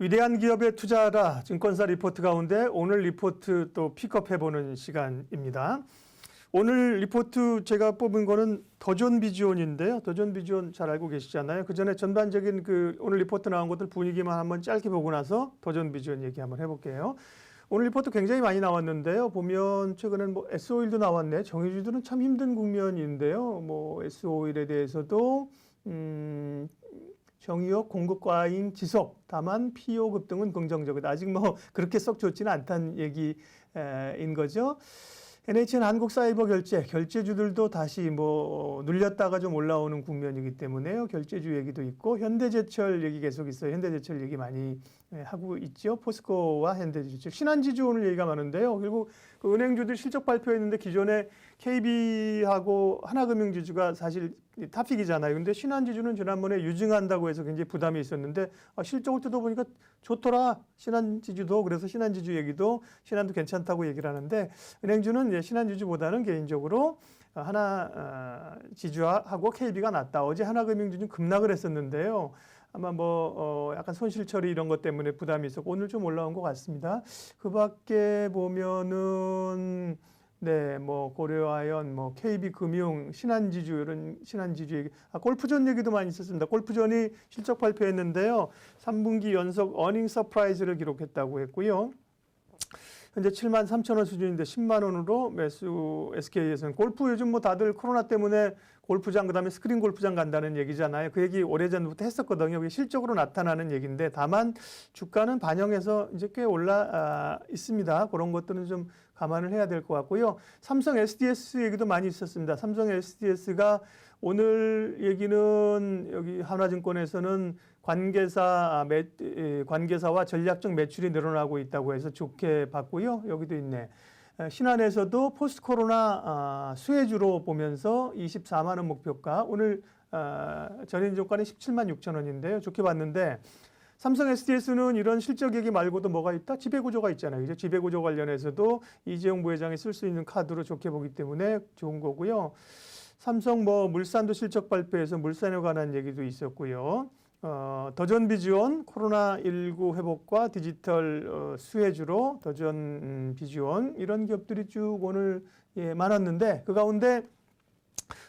위대한 기업에 투자하라 증권사 리포트 가운데 오늘 리포트 또 픽업해보는 시간입니다. 오늘 리포트 제가 뽑은 거는 더존 비지온인데요. 더존 비지온 잘 알고 계시잖아요. 그 전에 전반적인 그 오늘 리포트 나온 것들 분위기만 한번 짧게 보고 나서 더존 비지온 얘기 한번 해볼게요. 오늘 리포트 굉장히 많이 나왔는데요. 보면 최근엔 뭐 S-오일도 나왔네. 정유주들은 참 힘든 국면인데요. 뭐 S-오일에 대해서도 음, 정유업 공급 과잉 지속, 다만 PO 급등은 긍정적이다. 아직 뭐 그렇게 썩 좋지는 않다는 얘기인 거죠. NHN 한국사이버 결제, 결제주들도 다시 뭐 눌렸다가 좀 올라오는 국면이기 때문에요. 결제주 얘기도 있고 현대제철 얘기 계속 있어요. 현대제철 얘기 많이 예, 하고 있죠. 포스코와 현대제철, 신한지주 오늘 얘기가 많은데요. 그리고 그 은행주들 실적 발표했는데 기존에 KB하고 하나금융지주가 사실 탑픽이잖아요. 근데 신한지주는 지난번에 유증한다고 해서 굉장히 부담이 있었는데 아, 실적을 뜯어보니까 좋더라. 신한지주도 그래서 신한지주 얘기도 신한도 괜찮다고 얘기를 하는데 은행주는 신한지주보다는 개인적으로 하나 아, 지주하고 KB가 낫다. 어제 하나금융주는 급락을 했었는데요. 아마 뭐 어, 약간 손실 처리 이런 것 때문에 부담이 있었고 오늘 좀 올라온 것 같습니다. 그 밖에 보면은 네, 뭐 고려아연, 뭐 KB금융, 신한지주 이런 신한지주 얘기, 아 골프전 얘기도 많이 있었습니다. 골프전이 실적 발표했는데요. 3분기 연속 어닝 서프라이즈를 기록했다고 했고요. 현재 7만 3천 원 수준인데 10만 원으로 매수 SK에서는 골프 요즘 뭐 다들 코로나 때문에 골프장 그다음에 스크린 골프장 간다는 얘기잖아요. 그 얘기 오래전부터 했었거든요. 그게 실적으로 나타나는 얘기인데 다만 주가는 반영해서 이제 꽤 올라 아, 있습니다. 그런 것들은 좀 감안을 해야 될 것 같고요. 삼성 SDS 얘기도 많이 있었습니다. 삼성 SDS가 오늘 얘기는 여기 하나증권에서는 관계사 매, 에, 관계사와 전략적 매출이 늘어나고 있다고 해서 좋게 봤고요. 여기도 있네. 에, 신한에서도 포스트 코로나 아, 수혜주로 보면서 24만 원 목표가 오늘 아, 전일 종가는 17만 6천 원인데요. 좋게 봤는데 삼성 SDS는 이런 실적 얘기 말고도 뭐가 있다? 지배구조가 있잖아요. 이제 지배구조 관련해서도 이재용 부회장이 쓸 수 있는 카드로 좋게 보기 때문에 좋은 거고요. 삼성 뭐 물산도 실적 발표해서 물산에 관한 얘기도 있었고요. 어, 더전 비지온 코로나19 회복과 디지털 어, 수혜주로 더전 음, 비지온 이런 기업들이 쭉 오늘 예, 많았는데 그 가운데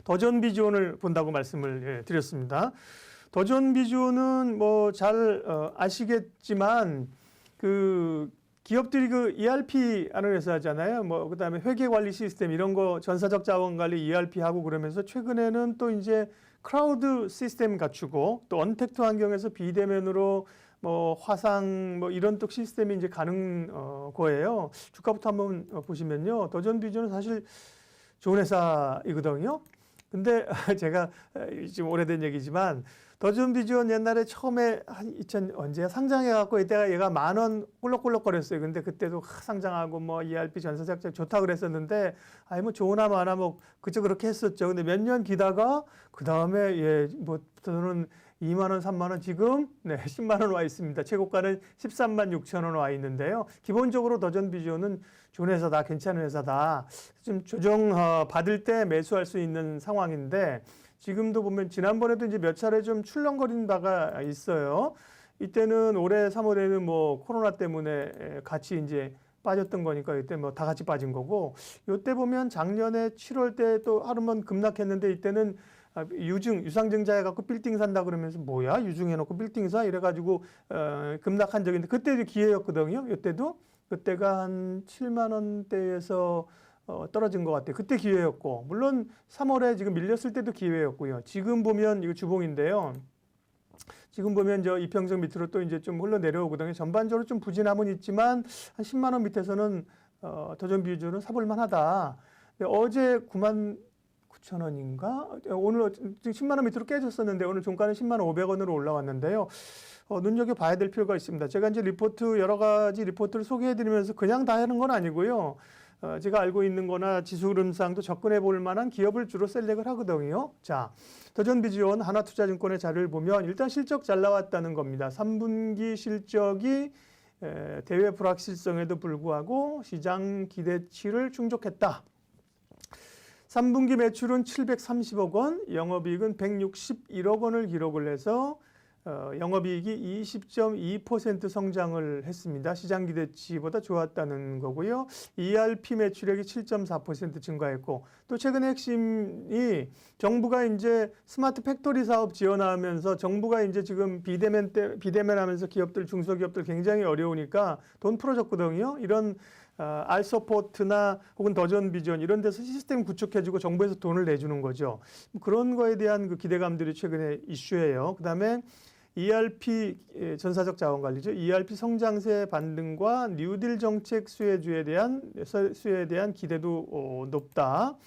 더전 비지온을 본다고 말씀을 예, 드렸습니다. 더전 비지온은 뭐 잘 어, 아시겠지만 그 기업들이 그 ERP 하는 회사 하잖아요. 뭐 그다음에 회계 관리 시스템 이런 거 전사적 자원 관리 ERP 하고 그러면서 최근에는 또 이제 크라우드 시스템 갖추고 또 언택트 환경에서 비대면으로 뭐 화상 뭐 이런 또 시스템이 이제 가능 어 거예요. 주가부터 한번 보시면요. 더전 비전은 사실 좋은 회사이거든요. 근데 제가 지금 오래된 얘기지만 더전 비전 옛날에 처음에 한 2000 언제 상장해 갖고 이때가 얘가 만 원 꿀럭꿀럭거렸어요. 근데 그때도 상장하고 뭐 ERP 전사작자 좋다 그랬었는데 아니 뭐 좋으나 마나 뭐 그저 그렇게 했었죠. 근데 몇 년 기다가 그 다음에 예 뭐 저는 2만 원, 3만 원 지금 네 10만 원 와 있습니다. 최고가는 13만 6천 원 와 있는데요. 기본적으로 더전 비전은 좋은 회사다, 괜찮은 회사다. 좀 조정 어, 받을 때 매수할 수 있는 상황인데 지금도 보면 지난번에도 이제 몇 차례 좀 출렁거린 바가 있어요. 이때는 올해 3월에는 뭐 코로나 때문에 같이 이제 빠졌던 거니까 이때 뭐 다 같이 빠진 거고 요때 보면 작년에 7월 때 또 하루만 급락했는데 이때는 아, 유증 유상증자 해갖고 빌딩 산다 그러면서 뭐야 유증 해놓고 빌딩 사 이래가지고 어, 급락한 적인데 그때도 기회였거든요. 이때도 그때가 한 7만 원대에서 어, 떨어진 것 같아요. 그때 기회였고 물론 3월에 지금 밀렸을 때도 기회였고요. 지금 보면 이거 주봉인데요. 지금 보면 저 이평선 밑으로 또 이제 좀 흘러 내려오거든요. 전반적으로 좀 부진함은 있지만 한 10만 원 밑에서는 어, 더전 비주는 사볼 만 하다. 어제 9만 9천 원인가? 오늘 10만 원 밑으로 깨졌었는데 오늘 종가는 10만 500원으로 올라왔는데요. 어, 눈여겨 봐야 될 필요가 있습니다. 제가 이제 리포트 여러 가지 리포트를 소개해 드리면서 그냥 다 하는 건 아니고요. 어, 제가 알고 있는 거나 지수 흐름상도 접근해 볼 만한 기업을 주로 셀렉을 하거든요. 자, 더전비지원 하나투자증권의 자료를 보면 일단 실적 잘 나왔다는 겁니다. 3분기 실적이 에, 대외 불확실성에도 불구하고 시장 기대치를 충족했다. 3분기 매출은 730억 원, 영업이익은 161억 원을 기록을 해서 어, 영업이익이 20.2% 성장을 했습니다. 시장 기대치보다 좋았다는 거고요. ERP 매출액이 7.4% 증가했고 또 최근 핵심이 정부가 이제 스마트 팩토리 사업 지원하면서 정부가 이제 지금 비대면 때 비대면 하면서 기업들 중소기업들 굉장히 어려우니까 돈 풀어줬거든요. 이런 어, 알서포트나 혹은 더전 비전 이런 데서 시스템 구축해주고 정부에서 돈을 내주는 거죠. 뭐 그런 거에 대한 그 기대감들이 최근에 이슈예요. 그 다음에 ERP 예, 전사적 자원 관리죠. ERP 성장세 반등과 뉴딜 정책 수혜주에 대한 수혜에 대한 기대도 어, 높다.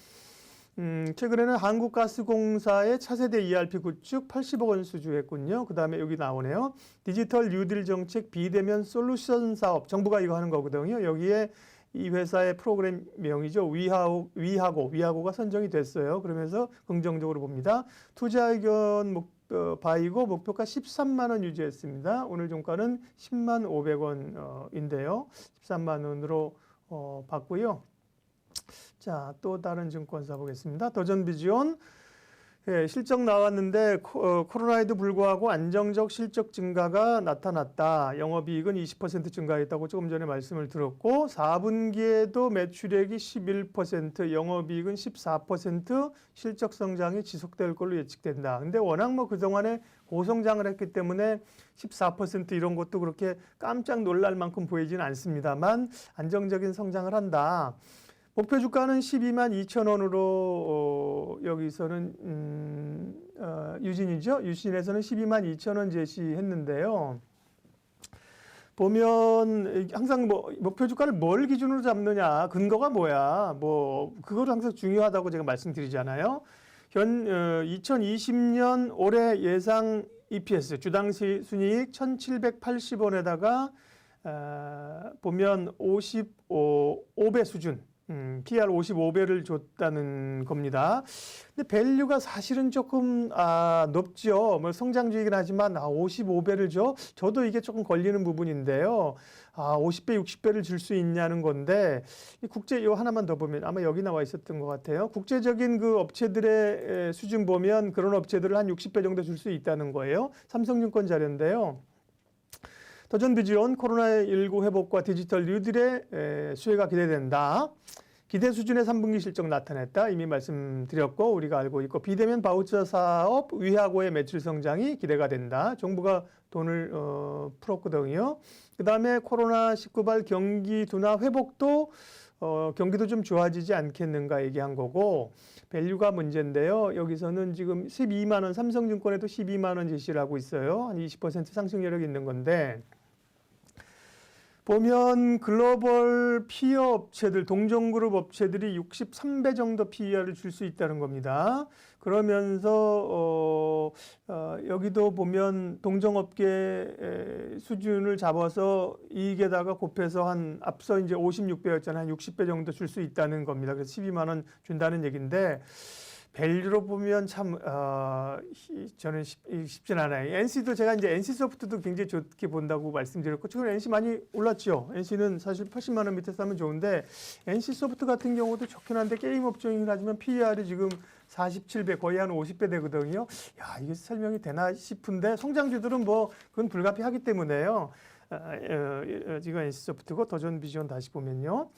음, 최근에는 한국가스공사의 차세대 ERP 구축 80억 원 수주했군요. 그 다음에 여기 나오네요. 디지털 뉴딜 정책 비대면 솔루션 사업. 정부가 이거 하는 거거든요. 여기에 이 회사의 프로그램 명이죠. 위하고, 위하고, 위하고가 선정이 됐어요. 그러면서 긍정적으로 봅니다. 투자 의견 목, 어, 바이고 목표가 13만 원 유지했습니다. 오늘 종가는 10만 500원인데요. 13만 원으로 어, 봤고요. 자, 또 다른 증권사 보겠습니다. 더전비지온 예, 실적 나왔는데 코, 어, 코로나에도 불구하고 안정적 실적 증가가 나타났다. 영업이익은 20% 증가했다고 조금 전에 말씀을 들었고 4분기에도 매출액이 11%, 영업이익은 14% 실적 성장이 지속될 걸로 예측된다. 근데 워낙 뭐 그동안에 고성장을 했기 때문에 14% 이런 것도 그렇게 깜짝 놀랄 만큼 보이지는 않습니다만 안정적인 성장을 한다. 목표 주가는 12만 2천 원으로 어, 여기서는 음, 어, 유진이죠. 유진에서는 12만 2천 원 제시했는데요. 보면 항상 뭐 목표 주가를 뭘 기준으로 잡느냐 근거가 뭐야 뭐 그걸 항상 중요하다고 제가 말씀드리잖아요. 현 어, 2020년 올해 예상 EPS 주당 시 순이익 1,780원에다가 어, 보면 55배 수준 음, PR 55배를 줬다는 겁니다. 근데 밸류가 사실은 조금 아, 높죠. 뭐 성장주이긴 하지만 아, 55배를 줘. 저도 이게 조금 걸리는 부분인데요. 아, 50배, 60배를 줄 수 있냐는 건데 이 국제 요 하나만 더 보면 아마 여기 나와 있었던 것 같아요. 국제적인 그 업체들의 에, 수준 보면 그런 업체들을 한 60배 정도 줄 수 있다는 거예요. 삼성증권 자료인데요. 더전비지온 코로나19 회복과 디지털 뉴딜의 에, 수혜가 기대된다. 기대 수준의 3분기 실적 나타냈다. 이미 말씀드렸고 우리가 알고 있고 비대면 바우처 사업 위하고의 매출 성장이 기대가 된다. 정부가 돈을 어, 풀었거든요. 그다음에 코로나 19발 경기 둔화 회복도 어, 경기도 좀 좋아지지 않겠는가 얘기한 거고 밸류가 문제인데요. 여기서는 지금 12만 원 삼성증권에도 12만 원 제시를 하고 있어요. 한 20% 상승 여력이 있는 건데 보면 글로벌 피어 업체들, 동종그룹 업체들이 63배 정도 PER을 줄 수 있다는 겁니다. 그러면서 어, 어, 여기도 보면 동종업계 수준을 잡아서 이익에다가 곱해서 한 앞서 이제 56배였잖아요. 한 60배 정도 줄 수 있다는 겁니다. 그래서 12만 원 준다는 얘기인데 밸류로 보면 참 어, 저는 쉽, 쉽진 않아요. NC도 제가 이제 NC 소프트도 굉장히 좋게 본다고 말씀드렸고 지금 NC 많이 올랐죠. NC는 사실 80만 원 밑에 사면 좋은데 NC 소프트 같은 경우도 좋긴 한데 게임 업종이긴 하지만 PER이 지금 47배 거의 한 50배 되거든요. 야 이게 설명이 되나 싶은데 성장주들은 뭐 그건 불가피하기 때문에요. 어, 어, 지금 NC 소프트고 더전 비전 다시 보면요.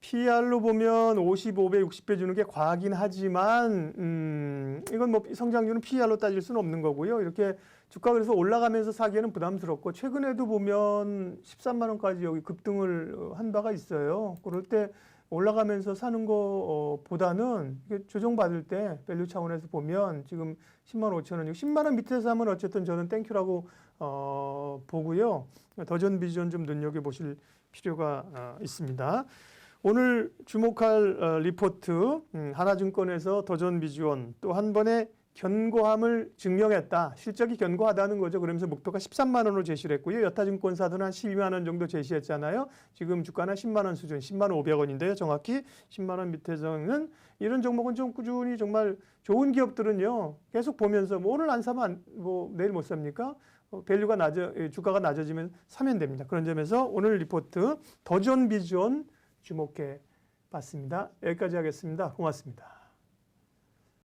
PR로 보면 55배, 60배 주는 게 과하긴 하지만 음, 이건 뭐 성장률은 PR로 따질 수는 없는 거고요. 이렇게 주가 그래서 올라가면서 사기에는 부담스럽고 최근에도 보면 13만 원까지 여기 급등을 한 바가 있어요. 그럴 때 올라가면서 사는 거보다는 조정받을 때 밸류 차원에서 보면 지금 10만 5천 원, 10만 원 밑에서 사면 어쨌든 저는 땡큐라고 어, 보고요. 더전 비전 좀 눈여겨 보실 필요가 어, 있습니다. 오늘 주목할 어, 리포트 음, 하나증권에서 더전 비지원 또 한 번에 견고함을 증명했다. 실적이 견고하다는 거죠. 그러면서 목표가 13만 원으로 제시를 했고요. 여타증권사들은 한 12만 원 정도 제시했잖아요. 지금 주가는 10만 원 수준, 10만 500원인데요. 정확히 10만 원 밑에서는 이런 종목은 좀 꾸준히 정말 좋은 기업들은요. 계속 보면서 뭐 오늘 안 사면 안, 뭐 내일 못 삽니까? 어, 밸류가 낮아 주가가 낮아지면 사면 됩니다. 그런 점에서 오늘 리포트 더전 비전 주목해 봤습니다. 여기까지 하겠습니다. 고맙습니다.